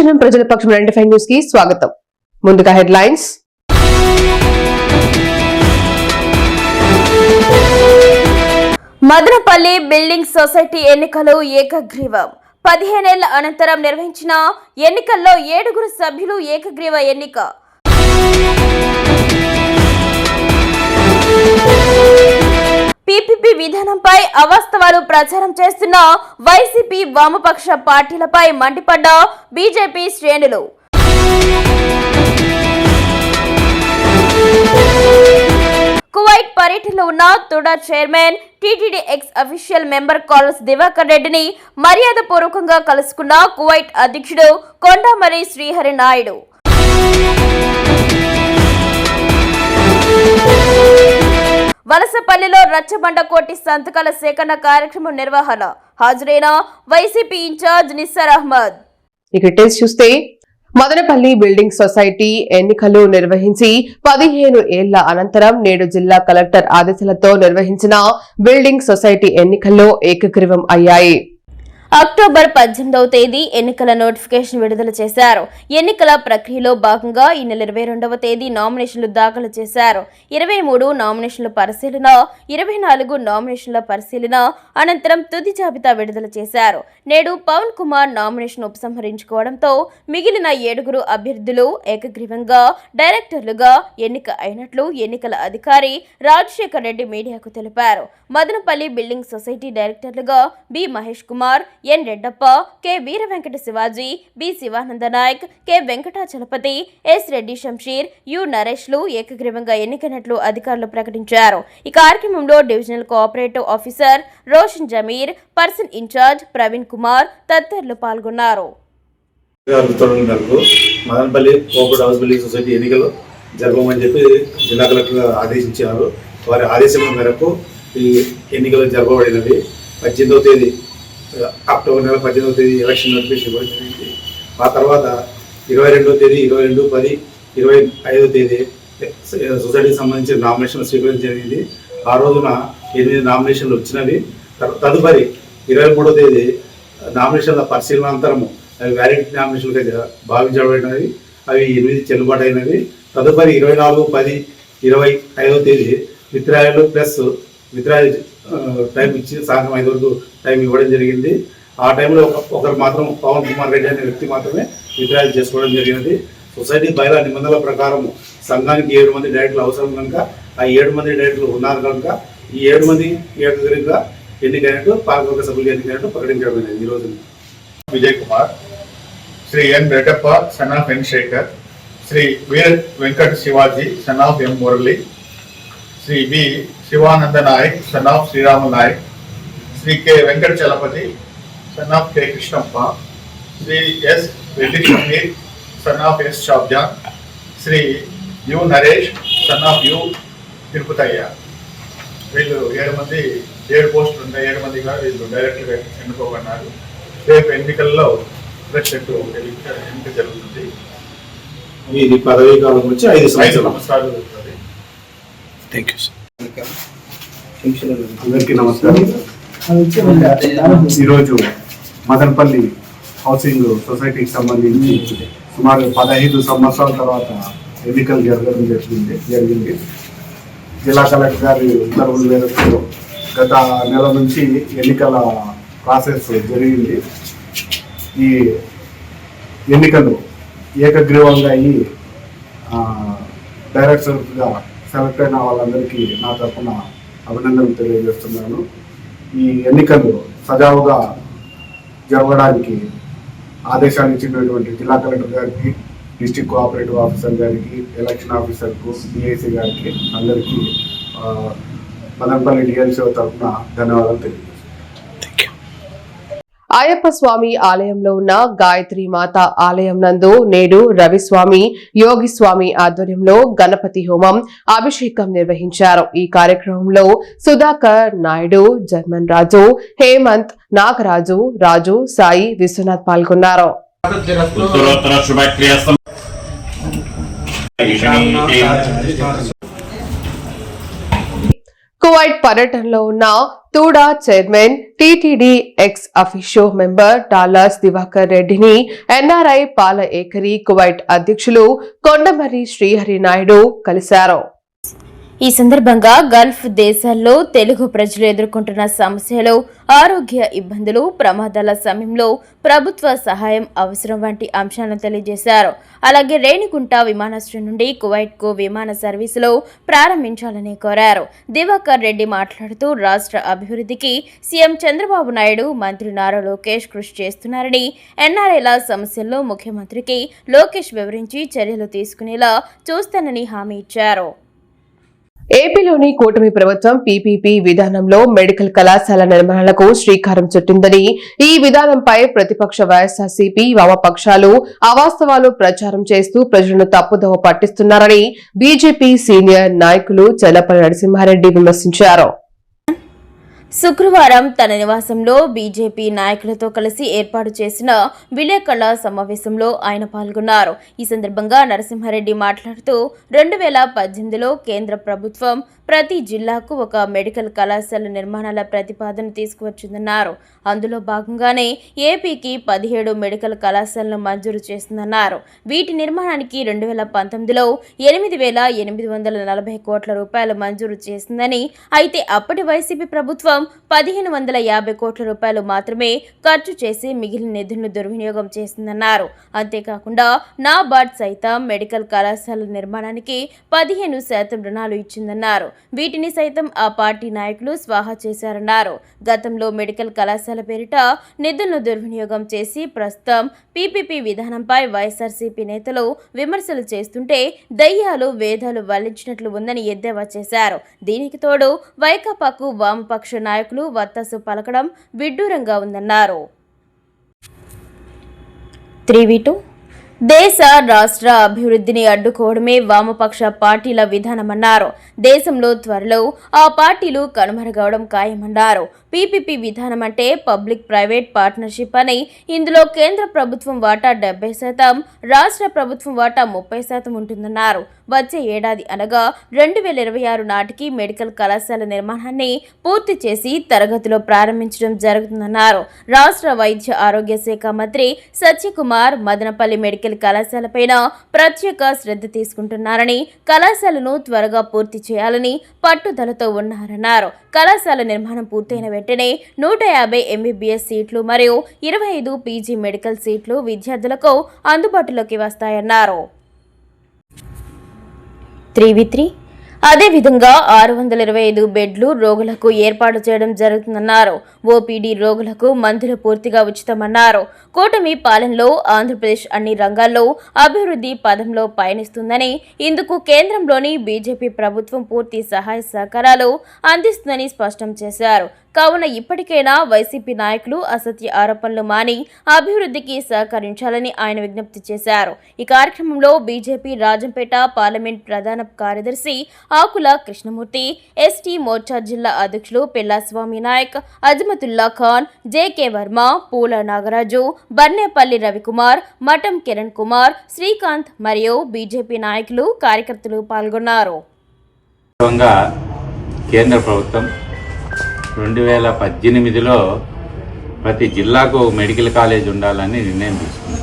తక్షణం ప్రజల పక్షం రెండు ఫైవ్ న్యూస్కి స్వాగతం. ముందుగా headlines Madanapalle building society ఎన్నికలు ఏకగ్రీవం. పదిహేనేళ్ళ అనంతరం నిర్వహించిన ఎన్నికల్లో ఏడుగురు సభ్యులు ఏకగ్రీవ ఎన్నిక. పీపీపీ విధానంపై అవాస్తవాలు ప్రచారం చేస్తున్న వైసీపీ వామపక్ష పార్టీలపై మండిపడ్డ బీజేపీ శ్రేణులు. కువైట్ పర్యటనలో ఉన్న TUDA chairman TTD ex official member callers Diwakar రెడ్డిని మర్యాదపూర్వకంగా కలుసుకున్న కువైట్ అధ్యక్షుడు కొండామరి శ్రీహరి నాయుడు. వలసపల్లిలో రచ్చబండ కోటి సంతకాల సేకరణ కార్యక్రమం నిర్వహణ. హాజరైన వైసీపీ ఇన్ఛార్జ్ నిస్సార్ అహ్మద్. ఇక చూస్తే మదనపల్లి బిల్డింగ్ సొసైటీ ఎన్నికలు నిర్వహించి పదిహేను ఏళ్ళ అనంతరం నేడు జిల్లా కలెక్టర్ ఆదేశాలతో నిర్వహించిన బిల్డింగ్ సొసైటీ ఎన్నికల్లో ఏకగ్రీవం అయ్యాయి. అక్టోబర్ పద్దెనిమిదవ తేదీ ఎన్నికల నోటిఫికేషన్ విడుదల చేశారు. ఎన్నికల ప్రక్రియలో భాగంగా ఈ నెల ఇరవై రెండవ తేదీ నామినేషన్లు దాఖలు చేశారు. ఇరవై మూడు నామినేషన్ల పరిశీలన ఇరవై నాలుగు నామినేషన్ల పరిశీలన అనంతరం తుది జాబితా విడుదల చేశారు. నేడు పవన్ కుమార్ నామినేషన్ ఉపసంహరించుకోవడంతో మిగిలిన ఏడుగురు అభ్యర్థులు ఏకగ్రీవంగా డైరెక్టర్లుగా ఎన్నిక అయినట్లు ఎన్నికల అధికారి రాజశేఖర్ రెడ్డి మీడియాకు తెలిపారు. Madanapalle building society డైరెక్టర్లుగా B Mahesh Kumar N Reddappa K Veera Venkata Shivaji B Shivananda Nayak K Venkatachalapathi S Reddy Shamsheer U నరేష్లు ఏకగ్రీవంగా ఎన్నికైనట్లు అధికారులు ప్రకటించారు. ఈ కార్యక్రమంలో divisional cooperative officer Roshan Jameer person incharge Praveen Kumar తదితరులు పాల్గొన్నారు. గారు Madanapalle cooperative house building society ఎన్నికలు జరపమని చెప్పి జిల్లా కలెక్టర్ ఆదేశించారు. వారి ఆదేశం మేరకు ఈ ఎన్నికలు జరపబడినవి పద్దెనిమిదవ తేదీ అక్టోబర్ నెల పద్దెనిమిదవ తేదీ ఎలక్షన్ నోటిఫికేషన్ ఇవ్వడం జరిగింది ఆ తర్వాత ఇరవై రెండవ తేదీ ఇరవై రెండు పది ఇరవై ఐదవ తేదీ సొసైటీకి సంబంధించిన నామినేషన్లు స్వీకరించడం జరిగింది. ఆ రోజున ఎనిమిది నామినేషన్లు వచ్చినవి. తదుపరి ఇరవై మూడవ తేదీ నామినేషన్ల పరిశీలనాంతరము అవి వ్యాలిడ్ నామినేషన్లుగా జ- భావించబడినవి. అవి ఎనిమిది చెల్లుబాటు అయినవి తదుపరి ఇరవై నాలుగు పది ఇరవై ఐదవ తేదీ విత్రాయలు ప్లస్ విత్డ్రా టైం ఇచ్చి సాయంత్రం ఐదు వరకు టైం ఇవ్వడం జరిగింది. ఆ టైంలో ఒక ఒకరు మాత్రం పవన్ కుమార్ రెడ్డి అనే వ్యక్తి మాత్రమే విత్డ్రా చేసుకోవడం జరిగినది. సొసైటీ బయల నిబంధనల ప్రకారం సంఘానికి ఏడు మంది డైరెక్టర్లు అవసరం కనుక ఆ ఏడు మంది డైరెక్టర్లు ఉన్నారు కనుక ఈ ఏడు మంది ఏకగ్రీగా ఎన్నికైనట్టు పాలకవర్గ సభ్యులు ఎన్నికైనట్టు ప్రకటించడం ఈ రోజు. Vijay Kumar Shri N Reddappa son of N Sekhar Shri Veera Venkata Shivaji son of M Murali Shri B Shivananda Nayak son of Srirama Nayak Shri K Venkata Chalapathi son of K Krishnappa Shri S Reddy Sameer son of S Shabjan Shri U Naresh son of U Tirupathaiah. వీళ్ళు ఏడు మంది ఏడు పోస్టులు ఉన్నాయి ఏడు మందిగా వీళ్ళు డైరెక్ట్గా ఎన్నుకోబడినారు రేపు ఎన్నికల్లో ప్రెసిడెంట్ ఎన్నిక జరుగుతుంది. ఇది పదవీ కాలం వచ్చి ఐదు సంవత్సరాలు. సంవత్సరాలు జరుగుతుంది. అందరికీ నమస్కారం. ఈరోజు మదనపల్లి హౌసింగ్ సొసైటీకి సంబంధించి సుమారు పదహైదు సంవత్సరాల తర్వాత ఎన్నికలు జరగడం జరిగింది జరిగింది. జిల్లా కలెక్టర్ గారి ఉత్తర్వుల మేరకు గత నెల నుంచి ఎన్నికల ప్రాసెస్ జరిగింది. ఈ ఎన్నికలు ఏకగ్రీవంగా అయ్యి డైరెక్టర్గా సెలెక్ట్ అయిన వాళ్ళందరికీ నా తరఫున అభినందనలు తెలియజేస్తున్నాను. ఈ ఎన్నికలు సజావుగా జరగడానికి ఆదేశాలు ఇచ్చినటువంటి జిల్లా కలెక్టర్ గారికి డిస్టిక్ కోఆపరేటివ్ ఆఫీసర్ గారికి ఎలక్షన్ ఆఫీసర్కు డిఐసి గారికి అందరికీ మదనపల్లి డిఎల్సీ తరఫున ధన్యవాదాలు తెలియజేస్తాను అయ్యప్ప స్వామి ఆలయంలో ఉన్న గాయత్రి మాత ఆలయం నందు నేడు రవిస్వామి యోగి స్వామి ఆధ్వర్యంలో గణపతి హోమం అభిషేకం నిర్వహించారు. ఈ కార్యక్రమంలో సుధాకర్ నాయుడు జర్మన్ రాజు హేమంత్ నాగరాజు రాజు సాయి విశ్వనాథ్ పాల్గొన్నారు. కువైట్ పర్యటనలో ఉన్న TUDA chairman TTD ex officio member dollars Diwakar రెడ్డిని ఎన్ఆర్ఐ పాల ఏకరి కువైట్ అధ్యక్షులు కొండమర్రి శ్రీహరి నాయుడు కలిశారు. ఈ సందర్భంగా గల్ఫ్ దేశాల్లో తెలుగు ప్రజలు ఎదుర్కొంటున్న సమస్యలు ఆరోగ్య ఇబ్బందులు ప్రమాదాల సమయంలో ప్రభుత్వ సహాయం అవసరం వంటి అంశాలను తెలియజేశారు. అలాగే రేణిగుంట విమానాశ్రయం నుండి కువైట్కు విమాన సర్వీసులు ప్రారంభించాలని కోరారు. దివాకర్ రెడ్డి మాట్లాడుతూ రాష్ట్ర అభివృద్ధికి సీఎం చంద్రబాబు నాయుడు మంత్రి నారా లోకేష్ కృషి చేస్తున్నారని ఎన్ఆర్ఐల సమస్యల్లో ముఖ్యమంత్రికి లోకేష్ వివరించి చర్యలు తీసుకునేలా చూస్తానని హామీ ఇచ్చారు. ఏపీలోని కూటమి ప్రభుత్వం పీపీపీ విధానంలో మెడికల్ కళాశాల నిర్మాణాలకు శ్రీకారం చుట్టిందని ఈ విధానంపై ప్రతిపక్ష వైఎస్ఆర్సీపీ వామపక్షాలు అవాస్తవాలు ప్రచారం చేస్తూ ప్రజలను తప్పుదోవ పట్టిస్తున్నారని బీజేపీ సీనియర్ నాయకులు చెల్లపల్లి నరసింహారెడ్డి విమర్శించారు. శుక్రవారం తన నివాసంలో బీజేపీ నాయకులతో కలిసి ఏర్పాటు చేసిన విలేకరుల సమావేశంలో ఆయన పాల్గొన్నారు. ఈ సందర్భంగా నరసింహారెడ్డి మాట్లాడుతూ రెండు వేల పద్దెనిమిదిలో కేంద్ర ప్రభుత్వం ప్రతి జిల్లాకు ఒక మెడికల్ కళాశాల నిర్మాణాల ప్రతిపాదన తీసుకువచ్చిందన్నారు. అందులో భాగంగానే ఏపీకి పదిహేడు మెడికల్ కళాశాలను మంజూరు చేసిందన్నారు. వీటి నిర్మాణానికి రెండు వేల పంతొమ్మిదిలో ఎనిమిది వేల ఎనిమిది వందల నలభై కోట్ల రూపాయలు మంజూరు చేసిందని అయితే అప్పటి వైసీపీ ప్రభుత్వం పదిహేను వందల యాభై కోట్ల రూపాయలు మాత్రమే ఖర్చు చేసి మిగిలిన నిధులను దుర్వినియోగం చేసిందన్నారు. అంతేకాకుండా నాబార్డ్ సైతం మెడికల్ కళాశాల నిర్మాణానికి పదిహేను శాతం రుణాలు ఇచ్చిందన్నారు. వీటిని సైతం ఆ పార్టీ నాయకులు స్వాహా చేశారన్నారు. గతంలో మెడికల్ కళాశాల పేరిట నిధులను దుర్వినియోగం చేసి ప్రస్తుతం పీపీపీ విధానంపై వైఎస్ఆర్సీపీ నేతలు విమర్శలు చేస్తుంటే దయ్యాలు వేదాలు వల్లించినట్లు ఉందని ఎద్దేవా చేశారు. దీనికి తోడు వైకాపాకు వామపక్ష నాయకులు వత్తసు పలకడం విడ్డూరంగా ఉందన్నారు. త్రీ టూ దేశ రాష్ట్ర అభివృద్ధిని అడ్డుకోవడమే వామపక్ష పార్టీల విధానమన్నారు. దేశంలో త్వరలో ఆ పార్టీలు కనుమరుగవడం ఖాయమన్నారు. పీపీపీ విధానం అంటే పబ్లిక్ ప్రైవేట్ పార్ట్నర్షిప్ అని. ఇందులో కేంద్ర ప్రభుత్వం వాటా డెబ్బై శాతం రాష్ట్ర ప్రభుత్వం వాటా ముప్పై శాతం ఉంటుందన్నారు. వచ్చే ఏడాది అనగా రెండు వేల ఇరవై ఆరు నాటికి మెడికల్ కళాశాల నిర్మాణాన్ని పూర్తి చేసి తరగతిలో ప్రారంభించడం జరుగుతుందన్నారు. రాష్ట్ర వైద్య ఆరోగ్య శాఖ మంత్రి సత్యకుమార్ మదనపల్లి మెడికల్ కళాశాలపైన ప్రత్యేక శ్రద్ధ తీసుకుంటున్నారని కళాశాలను త్వరగా పూర్తి చేయాలని పట్టుదలతో ఉన్నారన్నారు. కళాశాల నిర్మాణం పూర్తయిన వెంటనే నూట యాభై ఎంబీబీఎస్ సీట్లు మరియు ఇరవై ఐదు పీజీ మెడికల్ సీట్లు విద్యార్థులకు అందుబాటులోకి వస్తాయన్నారు. त्रिवित्री అదేవిధంగా ఆరు వందల ఇరవై ఐదు బెడ్లు రోగులకు ఏర్పాటు చేయడం జరుగుతుందన్నారు. ఓపీడీ రోగులకు మందులు పూర్తిగా ఉచితమన్నారు. కూటమి పాలనలో ఆంధ్రప్రదేశ్ అన్ని రంగాల్లో అభివృద్ధి పదంలో పయనిస్తుందని ఇందుకు కేంద్రంలోని బీజేపీ ప్రభుత్వం పూర్తి సహాయ సహకారాలు అందిస్తుందని స్పష్టం చేశారు. కావున ఇప్పటికైనా వైసీపీ నాయకులు అసత్య ఆరోపణలు మాని అభివృద్ధికి సహకరించాలని ఆయన విజ్ఞప్తి చేశారు. ఈ కార్యక్రమంలో బీజేపీ రాజంపేట పార్లమెంట్ ప్రధాన కార్యదర్శి ఆకుల కృష్ణమూర్తి ఎస్టీ మోర్చా జిల్లా అధ్యక్షులు పిల్లాస్వామి నాయక్ అజ్మతుల్లా ఖాన్ జేకే వర్మ పూల నాగరాజు బర్నేపల్లి రవికుమార్ మఠం కిరణ్ కుమార్ శ్రీకాంత్ మరియు బీజేపీ నాయకులు కార్యకర్తలు పాల్గొన్నారు. కేంద్ర ప్రభుత్వం రెండు వేల పద్దెనిమిదిలో ప్రతి జిల్లాకు మెడికల్ కాలేజ్ ఉండాలని నిర్ణయం తీసుకుంది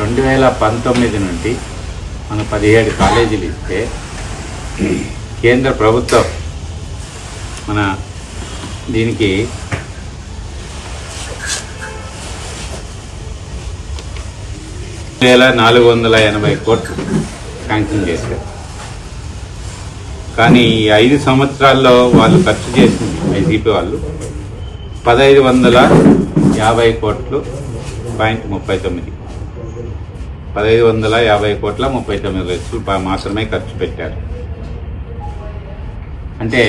రెండు వేల పంతొమ్మిది నుండి మన పదిహేడు కాలేజీలు ఇస్తే కేంద్ర ప్రభుత్వం మన దీనికి వేల నాలుగు వందల ఎనభై కోట్లు శాంక్షన్ చేశారు. కానీ ఈ ఐదు సంవత్సరాల్లో వాళ్ళు ఖర్చు చేసింది వైసీపీ వాళ్ళు పదహైదు వందల యాభై కోట్లు పాయింట్ ముప్పై తొమ్మిది. పదహైదు వందల యాభై కోట్ల ముప్పై తొమ్మిది లక్షలు మాత్రమే ఖర్చు పెట్టారు. అంటే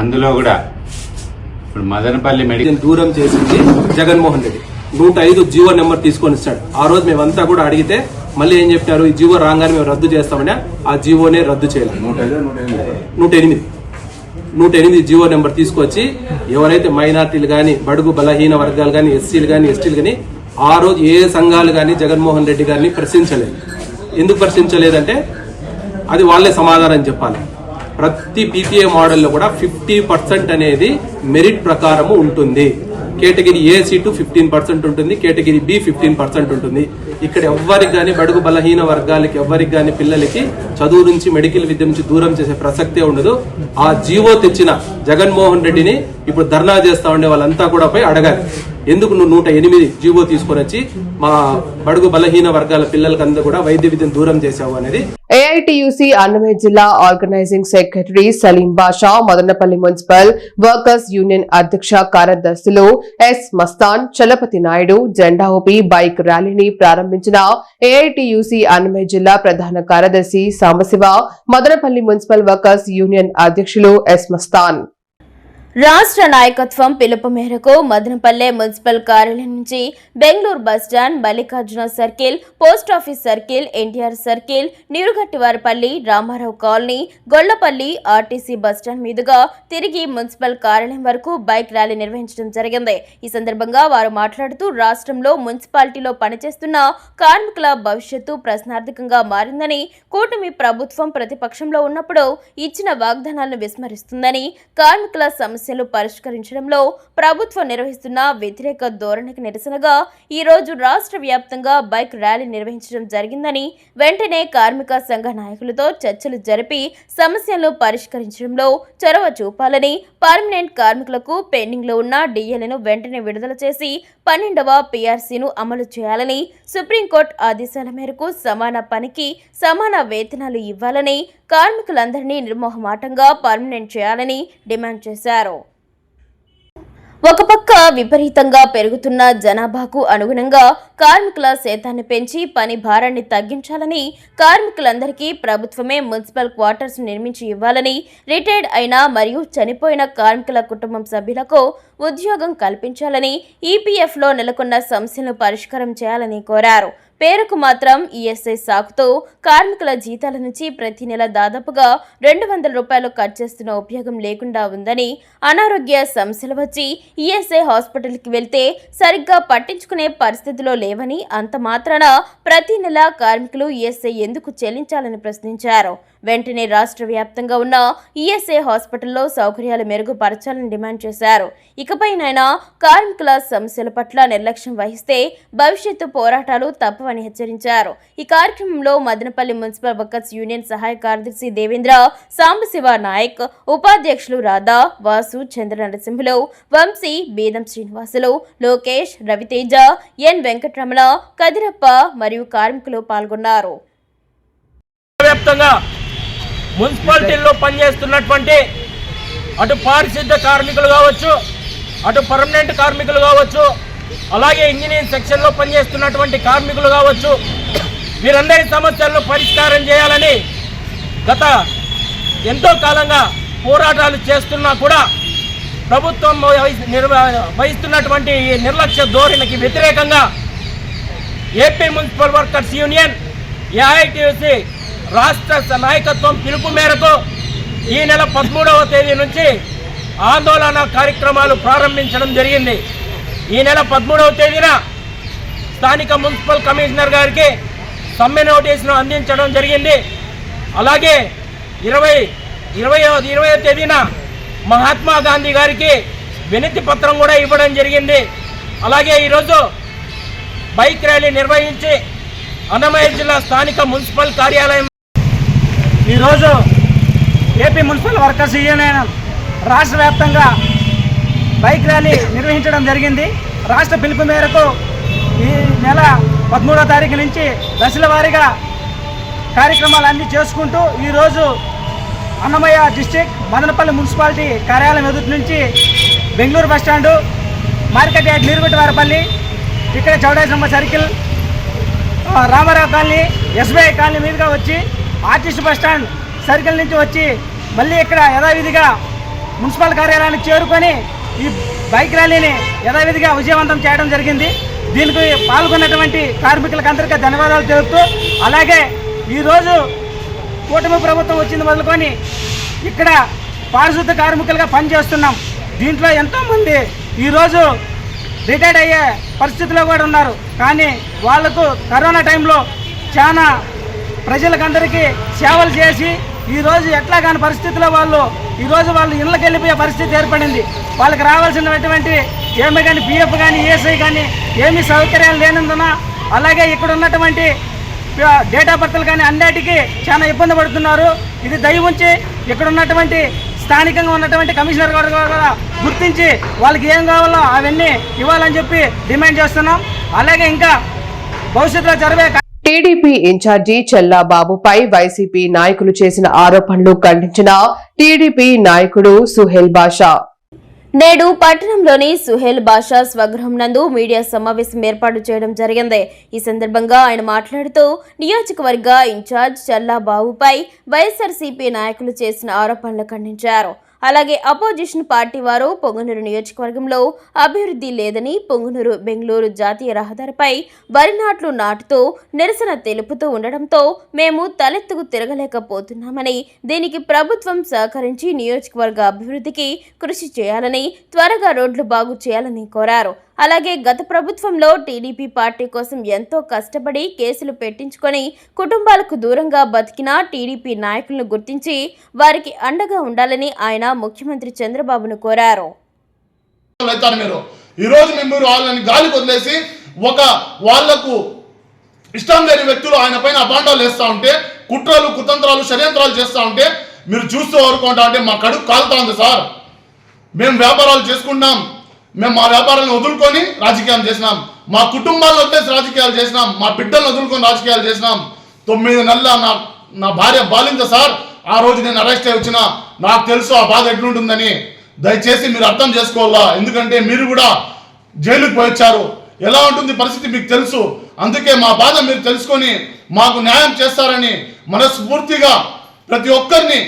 అందులో కూడా ఇప్పుడు మదనపల్లి మెడికల్ దూరం చేసింది జగన్మోహన్ రెడ్డి. నూట ఐదు జీవో నెంబర్ తీసుకొని ఇస్తాడు ఆ రోజు మేమంతా కూడా అడిగితే మళ్ళీ ఏం చెప్పారు? ఈ జీవో రాగానే మేము రద్దు చేస్తామని ఆ జీవోనే రద్దు చేయాలి నూట ఎనిమిది నూట ఎనిమిది. జీవో నెంబర్ తీసుకొచ్చి ఎవరైతే మైనార్టీలు కానీ బడుగు బలహీన వర్గాలు కానీ ఎస్సీలు కానీ ఎస్టీలు కానీ ఆ రోజు ఏ సంఘాలు కానీ జగన్మోహన్ రెడ్డి గారిని ప్రశ్నించలేదు. ఎందుకు ప్రశ్నించలేదంటే అది వాళ్ళే సమాధానం చెప్పాలి. ప్రతి పీపీఏ మోడల్లో కూడా ఫిఫ్టీ పర్సెంట్ అనేది మెరిట్ ప్రకారము ఉంటుంది. Category A seat fifteen percent ఉంటుంది కేటగిరీ బి ఫిఫ్టీన్ పర్సెంట్ ఉంటుంది. ఇక్కడ ఎవ్వరికి కానీ బడుగు బలహీన వర్గాలకి ఎవ్వరికి కానీ పిల్లలకి చదువు నుంచి మెడికల్ విద్య నుంచి దూరం చేసే ప్రసక్తే ఉండదు. ఆ జీవో తెచ్చిన జగన్మోహన్ రెడ్డిని ఇప్పుడు ధర్నా చేస్తా ఉండే వాళ్ళంతా కూడా పోయి అడగాలి. ఎందుకు నువ్వు నూట ఎనిమిది జీవో తీసుకొని వచ్చి మా బడుగు బలహీన వర్గాల పిల్లలకందరూ కూడా వైద్య విద్యను దూరం చేశావు అనేది? ఏఐటియుసి అన్నమయ్య జిల్లా organising secretary Saleem Basha Madanapalle municipal workers union అధ్యక్ష కార్యదర్శులు ఎస్ మస్తాన్ చలపతి నాయుడు జెండా ఊపి బైక్ ర్యాలీని ప్రారంభించిన ఏఐటియుసి అన్నమయ్య జిల్లా ప్రధాన కార్యదర్శి Sambasiva Madanapalle municipal workers union అధ్యక్షులు ఎస్ మస్తాన్. రాష్ట్ర నాయకత్వం పిలుపు మేరకు మదనపల్లె మున్సిపల్ కార్యాలయం నుంచి Bengaluru bus stand Mallikarjuna circle post office circle NTR circle Neerugattivaripalli Ramarao colony Gollapalli RTC bus stand మీదుగా తిరిగి మున్సిపల్ కార్యాలయం వరకు బైక్ ర్యాలీ నిర్వహించడం జరిగింది. ఈ సందర్భంగా వారు మాట్లాడుతూ రాష్ట్రంలో మున్సిపాలిటీలో పనిచేస్తున్న కార్మికుల భవిష్యత్తు ప్రశ్నార్థకంగా మారిందని కూటమి ప్రభుత్వం ప్రతిపక్షంలో ఉన్నప్పుడు ఇచ్చిన వాగ్దానాలను విస్మరిస్తుందని కార్మికుల సమస్యలు పరిష్కరించడంలో ప్రభుత్వం నిర్వహిస్తున్న వ్యతిరేక ధోరణికి నిరసనగా ఈ రోజు రాష్ట్ర వ్యాప్తంగా బైక్ ర్యాలీ నిర్వహించడం జరిగిందని వెంటనే కార్మిక సంఘ నాయకులతో చర్చలు జరిపి సమస్యలను పరిష్కరించడంలో చొరవ చూపాలని పర్మనెంట్ కార్మికులకు పెండింగ్లో ఉన్న డిఎల్ను వెంటనే విడుదల చేసి పన్నెండవ పీఆర్సీను అమలు చేయాలని సుప్రీంకోర్టు ఆదేశాల మేరకు సమాన పనికి సమాన వేతనాలు ఇవ్వాలని కార్మికులందరినీ నిర్మోహమాటంగా పర్మనెంట్ చేయాలని డిమాండ్ చేశారు. ఒక పక్క విపరీతంగా పెరుగుతున్న జనాభాకు అనుగుణంగా కార్మికుల శాతాన్ని పెంచి పని భారాన్ని తగ్గించాలని కార్మికులందరికీ ప్రభుత్వమే మున్సిపల్ క్వార్టర్స్ నిర్మించి ఇవ్వాలని రిటైర్డ్ అయిన మరియు చనిపోయిన కార్మికుల కుటుంబం సభ్యులకు ఉద్యోగం కల్పించాలని ఈపీఎఫ్లో నెలకొన్న సమస్యలను పరిష్కారం చేయాలని కోరారు. పేరుకు మాత్రం ఈఎస్ఐ సాకుతో కార్మికుల జీతాల నుంచి ప్రతి నెల దాదాపుగా రెండు వందల రూపాయలు ఖర్చు చేస్తున్న ఉపయోగం లేకుండా ఉందని అనారోగ్య సమస్యలు వచ్చి ఈఎస్ఐ హాస్పిటల్కి వెళ్తే సరిగ్గా పట్టించుకునే పరిస్థితిలో లేవని అంత మాత్రాన ప్రతి నెల కార్మికులు ఈఎస్ఐ ఎందుకు చెల్లించాలని ప్రశ్నించారు. వెంటనే రాష్ట్ర వ్యాప్తంగా ఉన్న ఈఎస్ఏ హాస్పిటల్లో సౌకర్యాలు మెరుగుపరచాలని డిమాండ్ చేశారు. ఇకపైనైనా కార్మికుల సమస్యల పట్ల నిర్లక్ష్యం వహిస్తే భవిష్యత్తు పోరాటాలు తప్పవని హెచ్చరించారు. ఈ కార్యక్రమంలో మదనపల్లి మున్సిపల్ వర్కర్స్ యూనియన్ సహాయ కార్యదర్శి దేవేంద్ర సాంబశివ నాయక్ ఉపాధ్యక్షులు రాధా వాసు చంద్ర నరసింహులు వంశీ బేదం శ్రీనివాసులు లోకేష్ రవితేజ ఎన్ వెంకటరమణ కదిరప్ప మరియు కార్మికులు పాల్గొన్నారు. వ్యాప్తంగా మున్సిపాలిటీల్లో పనిచేస్తున్నటువంటి అటు పారిశుద్ధ కార్మికులు కావచ్చు అటు పర్మనెంట్ కార్మికులు కావచ్చు అలాగే ఇంజనీరింగ్ సెక్షన్లో పనిచేస్తున్నటువంటి కార్మికులు కావచ్చు వీరందరి సమస్యలను పరిష్కారం చేయాలని గత ఎంతో కాలంగా పోరాటాలు చేస్తున్నా కూడా ప్రభుత్వం నిర్వ- వహిస్తున్నటువంటి ఈ నిర్లక్ష్య ధోరణికి వ్యతిరేకంగా AP municipal workers union AITUC రాష్ట్ర నాయకత్వం పిలుపు మేరకు ఈ నెల పదమూడవ తేదీ నుంచి ఆందోళన కార్యక్రమాలు ప్రారంభించడం జరిగింది. ఈ నెల పదమూడవ తేదీన స్థానిక మున్సిపల్ కమిషనర్ గారికి సమ్మె నోటీసును అందించడం జరిగింది. అలాగే ఇరవై ఇరవై ఇరవై తేదీన మహాత్మా గాంధీ గారికి వినతి పత్రం కూడా ఇవ్వడం జరిగింది. అలాగే ఈరోజు బైక్ ర్యాలీ నిర్వహించి అన్నమయ్య జిల్లా స్థానిక మున్సిపల్ కార్యాలయం ఈరోజు ఏపీ మున్సిపల్ వర్కర్స్ యూనియన్ రాష్ట్ర వ్యాప్తంగా బైక్ ర్యాలీ నిర్వహించడం జరిగింది. రాష్ట్ర పిలుపు మేరకు ఈ నెల పదమూడో తారీఖు నుంచి దశల వారీగా కార్యక్రమాలన్నీ చేసుకుంటూ ఈరోజు అన్నమయ్య డిస్టిక్ మదనపల్లి మున్సిపాలిటీ కార్యాలయం ఎదుటి నుంచి Bengaluru bus stand market yard Neeruguttavaripalli ఇక్కడ Chowdeswaramma circle Ramarao colony SBI colony మీదుగా వచ్చి ఆర్టిస్ట్ బస్టాండ్ సర్కిల్ నుంచి వచ్చి మళ్ళీ ఇక్కడ యథావిధిగా మున్సిపల్ కార్యాలయానికి చేరుకొని ఈ బైక్ ర్యాలీని యథావిధిగా విజయవంతం చేయడం జరిగింది. దీనికి పాల్గొన్నటువంటి కార్మికులకు అందరికీ ధన్యవాదాలు తెలుపుతూ అలాగే ఈరోజు కూటమి ప్రభుత్వం వచ్చింది మొదలుకొని ఇక్కడ పారిశుద్ధ కార్మికులుగా పనిచేస్తున్నాం. దీంట్లో ఎంతోమంది ఈరోజు రిటైర్డ్ అయ్యే పరిస్థితిలో కూడా ఉన్నారు. కానీ వాళ్ళకు కరోనా టైంలో చాలా ప్రజలకందరికీ సేవలు చేసి ఈరోజు ఎట్లా కాని పరిస్థితిలో వాళ్ళు ఈరోజు వాళ్ళు ఇళ్ళకి వెళ్ళిపోయే పరిస్థితి ఏర్పడింది. వాళ్ళకి రావాల్సినటువంటి ఏమి కానీ పిఎఫ్ కానీ ఏసీ కానీ ఏమీ సౌకర్యాలు లేనందున అలాగే ఇక్కడ ఉన్నటువంటి డేట్ ఆఫ్ బర్త్లు కానీ అన్నిటికీ చాలా ఇబ్బంది పడుతున్నారు. ఇది దయ ఉంచి ఇక్కడ ఉన్నటువంటి స్థానికంగా ఉన్నటువంటి కమిషనర్ గారు కూడా గుర్తించి వాళ్ళకి ఏం కావాలో అవన్నీ ఇవ్వాలని చెప్పి డిమాండ్ చేస్తున్నాం. అలాగే ఇంకా భవిష్యత్తులో జరిగే టీడీపీ ఇన్ఛార్జి చెల్లాబాబుపై వైసీపీ నాయకులు చేసిన ఆరోపణలు ఖండించిన టీడీపీ నాయకుడు సుహేల్ బాషా. నేడు పట్టణంలోని సుహేల్ బాషా స్వగృహం నందు మీడియా సమావేశం ఏర్పాటు చేయడం జరిగింది. ఈ సందర్భంగా ఆయన మాట్లాడుతూ నియోజకవర్గ ఇన్ఛార్జ్ చల్లా బాబుపై వైఎస్ఆర్సీపీ నాయకులు చేసిన ఆరోపణలు ఖండించారు. అలాగే అపోజిషన్ పార్టీ వారు పొంగనూరు నియోజకవర్గంలో అభివృద్ధి లేదని పొంగనూరు బెంగళూరు జాతీయ రహదారిపై వరి నాట్లు నాటుతూ నిరసన తెలుపుతూ ఉండడంతో మేము తలెత్తుకు తిరగలేకపోతున్నామని దీనికి ప్రభుత్వం సహకరించి నియోజకవర్గ అభివృద్ధికి కృషి చేయాలని త్వరగా రోడ్లు బాగు చేయాలని కోరారు. అలాగే గత ప్రభుత్వంలో టీడీపీ పార్టీ కోసం ఎంతో కష్టపడి కేసులు పెట్టించుకొని కుటుంబాలకు దూరంగా బతికిన టీడీపీ నాయకులను గుర్తించి వారికి అండగా ఉండాలని ఆయన ముఖ్యమంత్రి చంద్రబాబును కోరారు. మీరు. ఈ రోజు మేము వాళ్ళని వదిలేసి ఒక వాళ్ళకు ఇష్టం లేని వ్యక్తులు ఆయన పైన అభాండాలు వేస్తూ ఉంటే కుట్రలు కుతంత్రాలు షడ్యంత్రాలు చేస్తూ ఉంటే మీరు చూస్తూ ఊరుకుంటా అంటే మా కడుపు కాలుతా ఉంది సార్. మేము వ్యాపారాలు చేసుకున్నాం మేము మా వ్యాపారాలను వదులుకొని రాజకీయాలు చేసినాం. మా కుటుంబాలను వదిలేసి రాజకీయాలు చేసినాం. మా బిడ్డలను వదులుకొని రాజకీయాలు చేసినాం. తొమ్మిది నెలల నా నా భార్య బాలింత సార్ ఆ రోజు నేను అరెస్ట్ అయి వచ్చిన. నాకు తెలుసు ఆ బాధ ఎట్లుంటుందని. దయచేసి మీరు అర్థం చేసుకోవాలా? ఎందుకంటే మీరు కూడా జైలుకు పోయొచ్చారు ఎలా ఉంటుంది పరిస్థితి మీకు తెలుసు. అందుకే మా బాధ మీరు తెలుసుకొని మాకు న్యాయం చేస్తారని మనస్ఫూర్తిగా ప్రతి ఒక్కరిని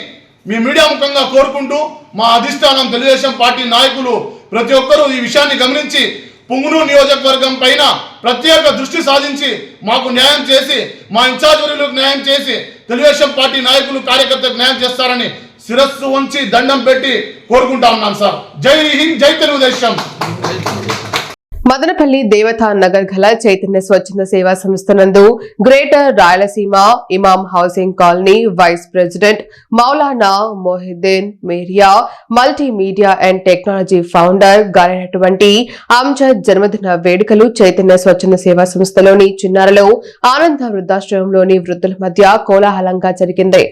మీ మీడియా ముఖంగా కోరుకుంటూ మా అధిష్టానం తెలుగుదేశం పార్టీ నాయకులు ప్రతి ఒక్కరూ ఈ విషయాన్ని గమనించి పుంగునూరు నియోజకవర్గం పైన ప్రత్యేక దృష్టి సాధించి మాకు న్యాయం చేసి మా ఇన్ఛార్జ్ న్యాయం చేసి తెలుగుదేశం పార్టీ నాయకులు కార్యకర్తలకు న్యాయం చేస్తారని శిరస్సు ఉంచి దండం పెట్టి కోరుకుంటా ఉన్నాను సార్. జై హింద్ జై తెలుగుదేశం. మదనపల్లి దేవతా నగర్ గల చైతన్య స్వచ్ఛంద సేవా సంస్థ నందు greater Rayalaseema Imam housing colony vice president Maulana Mohiddin Meria multimedia and technology founder గారైనటువంటి Amjad జన్మదిన వేడుకలు చైతన్య స్వచ్ఛంద సేవా సంస్థలోని చిన్నారలో ఆనంద వృద్ధాశ్రమంలోని వృద్ధుల మధ్య కోలాహలంగా జరిగింది.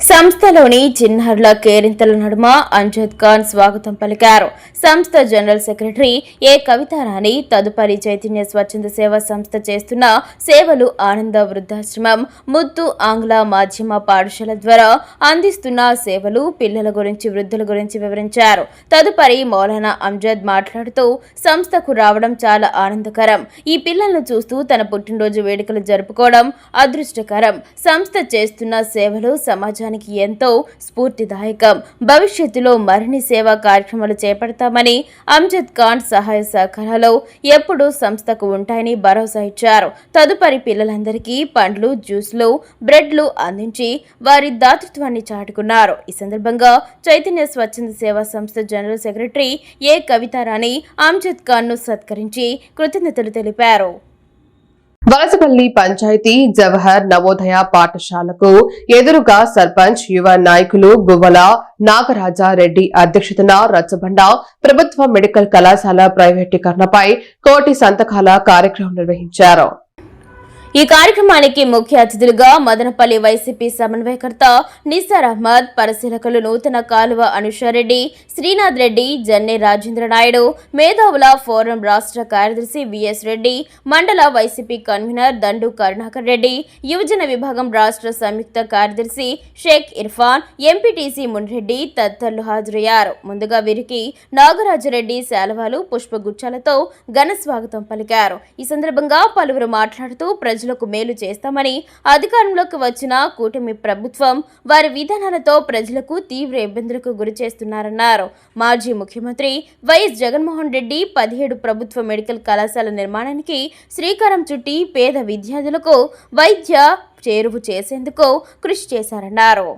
సంస్థలోని జిన్హర్ల కేరింతల నడుమ అంజద్ ఖాన్ స్వాగతం పలికారు. సంస్థ జనరల్ సెక్రటరీ ఏ కవితారాణి తదుపరి చైతన్య స్వచ్ఛంద సేవా సంస్థ చేస్తున్న సేవలు ఆనంద వృద్ధాశ్రమం ముద్దు ఆంగ్ల మాధ్యమ పాఠశాల ద్వారా అందిస్తున్న సేవలు పిల్లల గురించి వృద్ధుల గురించి వివరించారు. తదుపరి మౌలానా అంజద్ మాట్లాడుతూ సంస్థకు రావడం చాలా ఆనందకరం. ఈ పిల్లలను చూస్తూ తన పుట్టినరోజు వేడుకలు జరుపుకోవడం అదృష్టకరం. సంస్థ చేస్తున్న సేవలు సమాజం సమాజానికి ఎంతో స్ఫూర్తిదాయకం. భవిష్యత్తులో మరిన్ని సేవా కార్యక్రమాలు చేపడతామని అంజద్ ఖాన్ సహాయ సహకారాలు ఎప్పుడూ సంస్థకు ఉంటాయని భరోసా ఇచ్చారు. తదుపరి పిల్లలందరికీ పండ్లు జ్యూస్లు బ్రెడ్లు అందించి వారి దాతృత్వాన్ని చాటుకున్నారు. ఈ సందర్భంగా చైతన్య స్వచ్ఛంద సేవా సంస్థ general secretary A Kavitharani Amjad ఖాన్ను సత్కరించి కృతజ్ఞతలు తెలిపారు. వలసపల్లి పంచాయతీ జవహర్ నవోదయ పాఠశాలకు ఎదురుగా సర్పంచ్ యువ నాయకులు గువ్వల నాగరాజారెడ్డి అధ్యక్షతన రచ్చబండ ప్రభుత్వ మెడికల్ కళాశాల ప్రైవేటీకరణపై కోటి సంతకాల కార్యక్రమం నిర్వహించారు. ఈ కార్యక్రమానికి ముఖ్య అతిథులుగా మదనపల్లి వైసీపీ సమన్వయకర్త నిసార్ అహ్మద్ పరిశీలకులు నూతన కాలువ అనుషారెడ్డి శ్రీనాథ్ రెడ్డి జన్నె రాజేంద్ర నాయుడు మేధావుల ఫోరం రాష్ట్ర కార్యదర్శి విఎస్ రెడ్డి మండల వైసీపీ కన్వీనర్ దండు కరుణాకర్ రెడ్డి యువజన విభాగం రాష్ట్ర సంయుక్త కార్యదర్శి షేక్ ఇర్ఫాన్ ఎంపీటీసీ మున్రెడ్డి తదితరులు హాజరయ్యారు. ముందుగా వీరికి నాగరాజరెడ్డి శాలవాలు పుష్పగుచ్చాలతో ఘన స్వాగతం పలికారు. ఈ సందర్భంగా పలువురు మాట్లాడుతూ ప్రజలకు మేలు చేస్తామని అధికారంలోకి వచ్చిన కూటమి ప్రభుత్వం వారి విధానాలతో ప్రజలకు తీవ్ర ఇబ్బందులకు గురి చేస్తున్నారన్నారు. మాజీ ముఖ్యమంత్రి వైఎస్ జగన్మోహన్ రెడ్డి పదిహేడు ప్రభుత్వ మెడికల్ కళాశాల నిర్మాణానికి శ్రీకారం చుట్టి పేద విద్యార్థులకు వైద్య చేరువు చేసేందుకు కృషి చేశారన్నారు.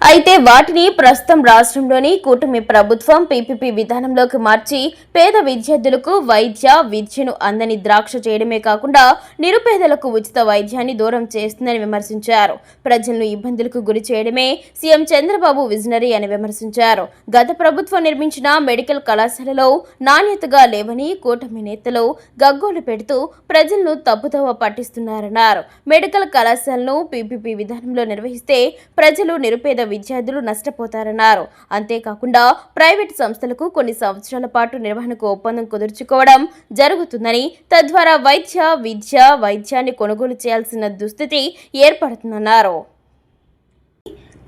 అయితే వాటిని ప్రస్తుతం రాష్ట్రంలోని కూటమి ప్రభుత్వం పీపీపీ విధానంలోకి మార్చి పేద విద్యార్థులకు వైద్య విద్యను అందని ద్రాక్ష చేయడమే కాకుండా నిరుపేదలకు ఉచిత వైద్యాన్ని దూరం చేస్తుందని విమర్శించారు. ప్రజలను ఇబ్బందులకు గురి చేయడమే సీఎం చంద్రబాబు విజనరీ అని విమర్శించారు. గత ప్రభుత్వం నిర్మించిన మెడికల్ కళాశాలలో నాణ్యతగా లేవని కూటమి నేతలు గగ్గోలు పెడుతూ ప్రజలను తప్పుదోవ పట్టిస్తున్నారన్నారు. మెడికల్ కళాశాలను పీపీపీ విధానంలో నిర్వహిస్తే ప్రజలు నిరుపేద విద్యార్థులు నష్టపోతారన్నారు. అంతేకాకుండా ప్రైవేట్ సంస్థలకు కొన్ని సంవత్సరాల పాటు నిర్వహణకు ఒప్పందం కుదుర్చుకోవడం జరుగుతుందని తద్వారా వైద్య విద్య వైద్యాన్ని కొనుగోలు చేయాల్సిన దుస్థితి ఏర్పడుతుందన్నారు.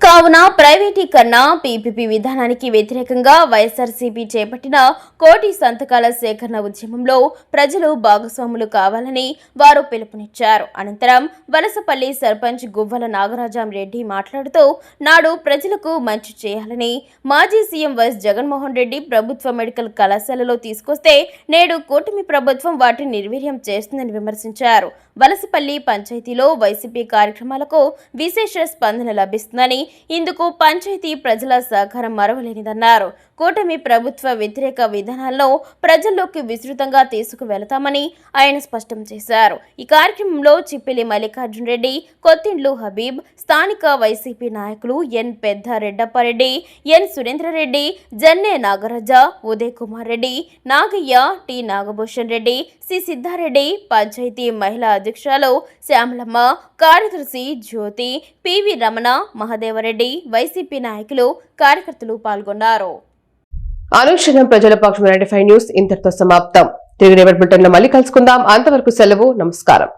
కావున ప్రైవేటీకరణ పీపీపీ విధానానికి వ్యతిరేకంగా వైఎస్ఆర్సీపీ చేపట్టిన కోటి సంతకాల సేకరణ ఉద్యమంలో ప్రజలు భాగస్వాములు కావాలని వారు పిలుపునిచ్చారు. అనంతరం వలసపల్లి సర్పంచ్ గువ్వల నాగరాజాం రెడ్డి మాట్లాడుతూ నాడు ప్రజలకు మంచి చేయాలని మాజీ సీఎం వైఎస్ జగన్మోహన్ రెడ్డి ప్రభుత్వ మెడికల్ కళాశాలలో తీసుకొస్తే నేడు కూటమి ప్రభుత్వం వాటిని నిర్వీర్యం చేస్తుందని విమర్శించారు. వలసపల్లి పంచాయతీలో వైసీపీ కార్యక్రమాలకు విశేష స్పందన లభిస్తుందని ఇందుకు పంచాయతీ ప్రజల సహకారం మరవలేనిదన్నారు. కూటమి ప్రభుత్వ వ్యతిరేక విధానాల్లో ప్రజల్లోకి విస్తృతంగా తీసుకువెళతామని ఆయన స్పష్టం చేశారు. ఈ కార్యక్రమంలో చిప్పిలి మల్లికార్జున్ రెడ్డి కొత్తిండ్లు హబీబ్ స్థానిక వైసీపీ నాయకులు N Pedda Reddappareddy N Surendrareddy Janne Nagaraja Uday Kumar Reddy Nagaiah T Nagabhushan Reddy C Siddhareddy panchayat మహిళా అధ్యక్షురాలు శ్యామలమ్మ కార్యదర్శి జ్యోతి పివి రమణ మహదేవరెడ్డి వైసీపీ నాయకులు కార్యకర్తలు పాల్గొన్నారు. అనుక్షణం ప్రజల పక్షం నైన్టీ ఫైవ్ న్యూస్ ఇంతటితో సమాప్తం. తిరిగి రేపటి మళ్ళీ కలుసుకుందాం. అంతవరకు సెలవు నమస్కారం.